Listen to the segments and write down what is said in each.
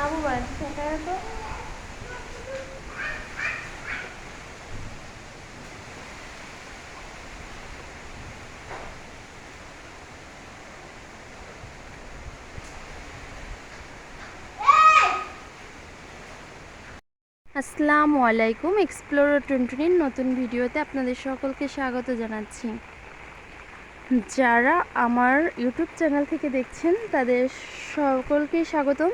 মাহবুবান সেখানে তো আসসালামু আলাইকুম এক্সপ্লোরার টুনটুনির নতুন ভিডিওতে আপনাদের সকলকে স্বাগত জানাচ্ছি। যারা আমার ইউটিউব চ্যানেল থেকে দেখছেন, তাদের সকলকেই স্বাগতম।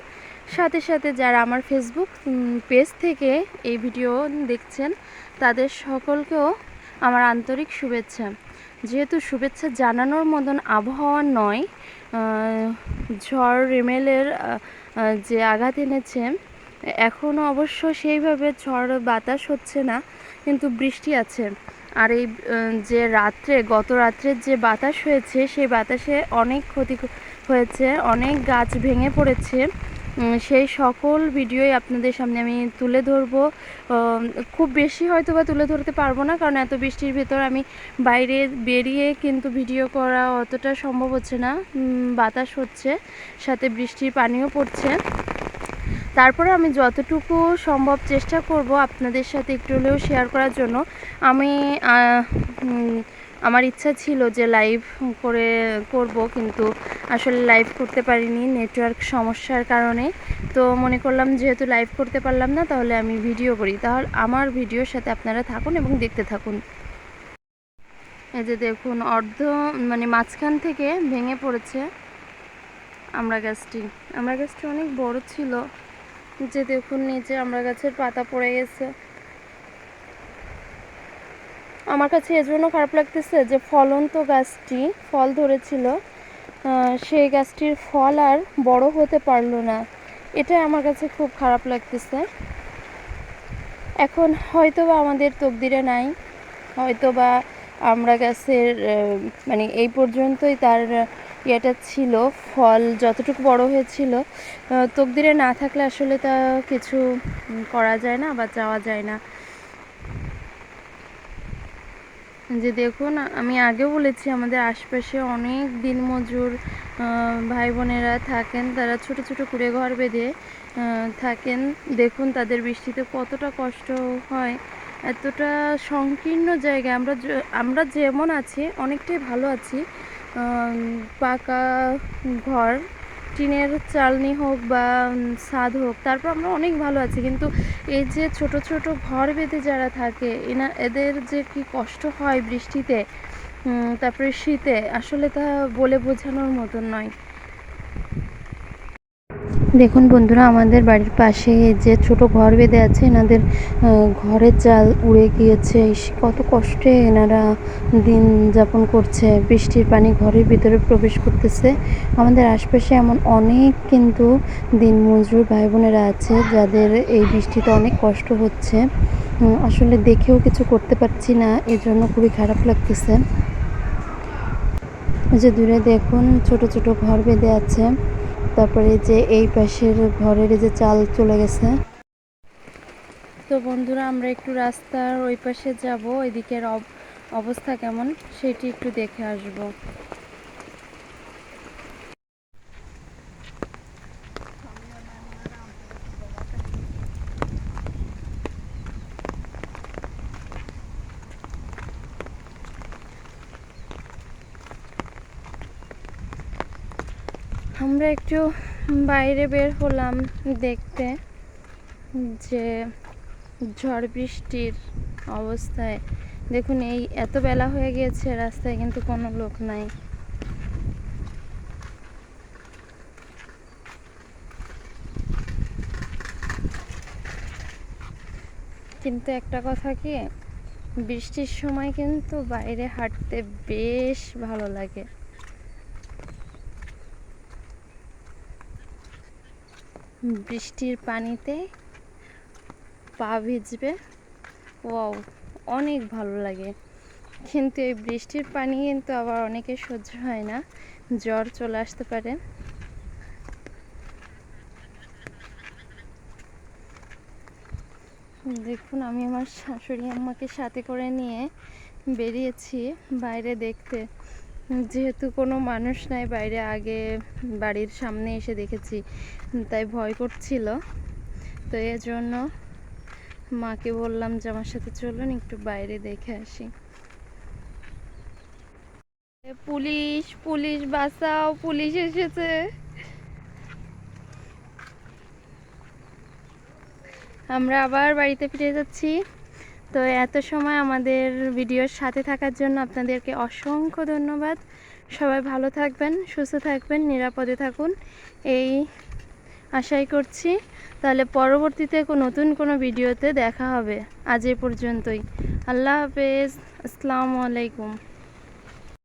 সাথে সাথে যারা আমার ফেসবুক পেজ থেকে এই ভিডিও দেখছেন, তাদের সকলকেও আমার আন্তরিক শুভেচ্ছা। যেহেতু শুভেচ্ছা জানানোর মতন আবহাওয়া নয় ঝড়, রেমেলের যে আঘাত এনেছে এখনও অবশ্য সেইভাবে ঝড়, বাতাস হচ্ছে না, কিন্তু বৃষ্টি আছে। আর এই যে রাত্রে, গত রাত্রের যে বাতাস হয়েছে, সেই বাতাসে অনেক ক্ষতি হয়েছে, অনেক গাছ ভেঙে পড়েছে। সেই সকল ভিডিওই আপনাদের সামনে আমি তুলে ধরবো। খুব বেশি হয়তো বা তুলে ধরতে পারব না, কারণ এত বৃষ্টির ভেতর আমি বাইরে বেরিয়ে কিন্তু ভিডিও করা অতটা সম্ভব হচ্ছে না। বাতাস হচ্ছে, সাথে বৃষ্টির পানিও পড়ছে। তারপরে আমি যতটুকু সম্ভব চেষ্টা করব আপনাদের সাথে একটু হলেও শেয়ার করার জন্য। আমি আমার ইচ্ছা ছিল যে লাইভ করে, করব, কিন্তু আসলে লাইভ করতে পারিনি নেটওয়ার্ক সমস্যার কারণে। তো মনে করলাম যেহেতু লাইভ করতে পারলাম না, তাহলে আমি ভিডিও করি। তাহলে আমার ভিডিওর সাথে আপনারা থাকুন এবং দেখতে থাকুন। এই যে দেখুন, অর্ধ মানে মাঝখান থেকে ভেঙে পড়েছে আমরা গাছটি। আমরা গাছটি অনেক বড় ছিল। যে দেখুন, নিচে আমরা গাছের পাতা পড়ে গেছে। আমার কাছে এজন্য খারাপ লাগতেছে যে ফলন্ত গাছটি ফল ধরেছিল। সেই গাছটির ফল আর বড় হতে পারল না। এটা আমার কাছে খুব খারাপ লাগতেছে। এখন হয়তো বা আমাদের তকদিরে নাই। হয়তো বা আমরা গাছের মানে এই পর্যন্তই তার ইয়েটা ছিল, ফল যতটুকু বড় হয়েছিল। তকদিরে না থাকলে আসলে তা কিছু করা যায় না বা চাওয়া যায় না। যে দেখুন, আমি আগে বলেছি, আমাদের আশপাশে অনেক দিনমজুর ভাই বোনেরা থাকেন, তারা ছোট ছোট কুড়ে ঘর বেঁধে থাকেন। দেখুন, তাদের বৃষ্টিতে কতটা কষ্ট হয়, এতটা সংকীর্ণ জায়গা আমরা আমরা যেমন আছি, অনেকটাই ভালো আছি। পাকা ঘর টিনের চালনি হোক বা স্বাদ হোক, তারপর আমরা অনেক ভালো আছি। কিন্তু এই যে ছোট ছোট ঘর বেঁধে যারা থাকে, এনা, এদের যে কি কষ্ট হয় বৃষ্টিতে তারপরে শীতে, আসলে তা বলে বোঝানোর মতন নয়। দেখুন বন্ধুরা, আমাদের বাড়ির পাশে যে ছোট ঘর বেঁধে আছে, এনাদের ঘরের চাল উড়ে গিয়েছে। কত কষ্টে এনারা দিন যাপন করছে। বৃষ্টির পানি ঘরের ভিতরে প্রবেশ করতেছে। আমাদের আশপাশে এমন অনেক কিন্তু দিন মজুর ভাই বোনেরা আছে, যাদের এই বৃষ্টিতে অনেক কষ্ট হচ্ছে। আসলে দেখেও কিছু করতে পারছি না, এজন্য খুবই খারাপ লাগতেছে। যে দূরে দেখুন, ছোট ছোট ঘর বেঁধে আছে। তারপরে যে এই পাশের ঘরের যে চাল চলে গেছে। তো বন্ধুরা, আমরা একটু রাস্তার ওই পাশে যাব। এদিকের অব- অবস্থা কেমন? সেটি একটু দেখে আসব। আমরা একটু বাইরে বের হলাম দেখতে যে ঝড় বৃষ্টির অবস্থায়। দেখুন, এই এত বেলা হয়ে গিয়েছে, রাস্তায় কিন্তু কোনো লোক নাই। কিন্তু একটা কথা কি, বৃষ্টির সময় কিন্তু বাইরে হাঁটতে বেশ ভালো লাগে। বৃষ্টির পানিতে পা ভিজবে। ওয়াও, অনেক ভালো লাগে। কিন্তু এই বৃষ্টির পানি কিন্তু আবার অনেকে সহ্য হয় না। জ্বর চলে আসতে পারে। দেখুন, আমি আমার শাশুড়ি আম্মাকে সাথে করে নিয়ে বেরিয়েছি বাইরে দেখতে। যেহেতু কোনো মানুষ নাই, বাইরে আগে বাড়ির সামনে এসে দেখেছি, তাই ভয় করছিল। তো এর জন্য মাকে বললাম যে, আমার সাথে চলুন, একটু বাইরে দেখে আসি। পুলিশ পুলিশ বাঁচাও, পুলিশ এসেছে। আমরা আবার বাড়িতে ফিরে যাচ্ছি। তো এত সময় আমাদের ভিডিওর সাথে থাকার জন্য আপনাদেরকে অসংখ্য ধন্যবাদ। সবাই ভালো থাকবেন, সুস্থ থাকবেন, নিরাপদে থাকুন। এই আশাই করছি। তাহলে পরবর্তীতে নতুন কোনো ভিডিওতে দেখা হবে। আজ এ পর্যন্তই। আল্লাহ হাফেজ। আসসালামু আলাইকুম।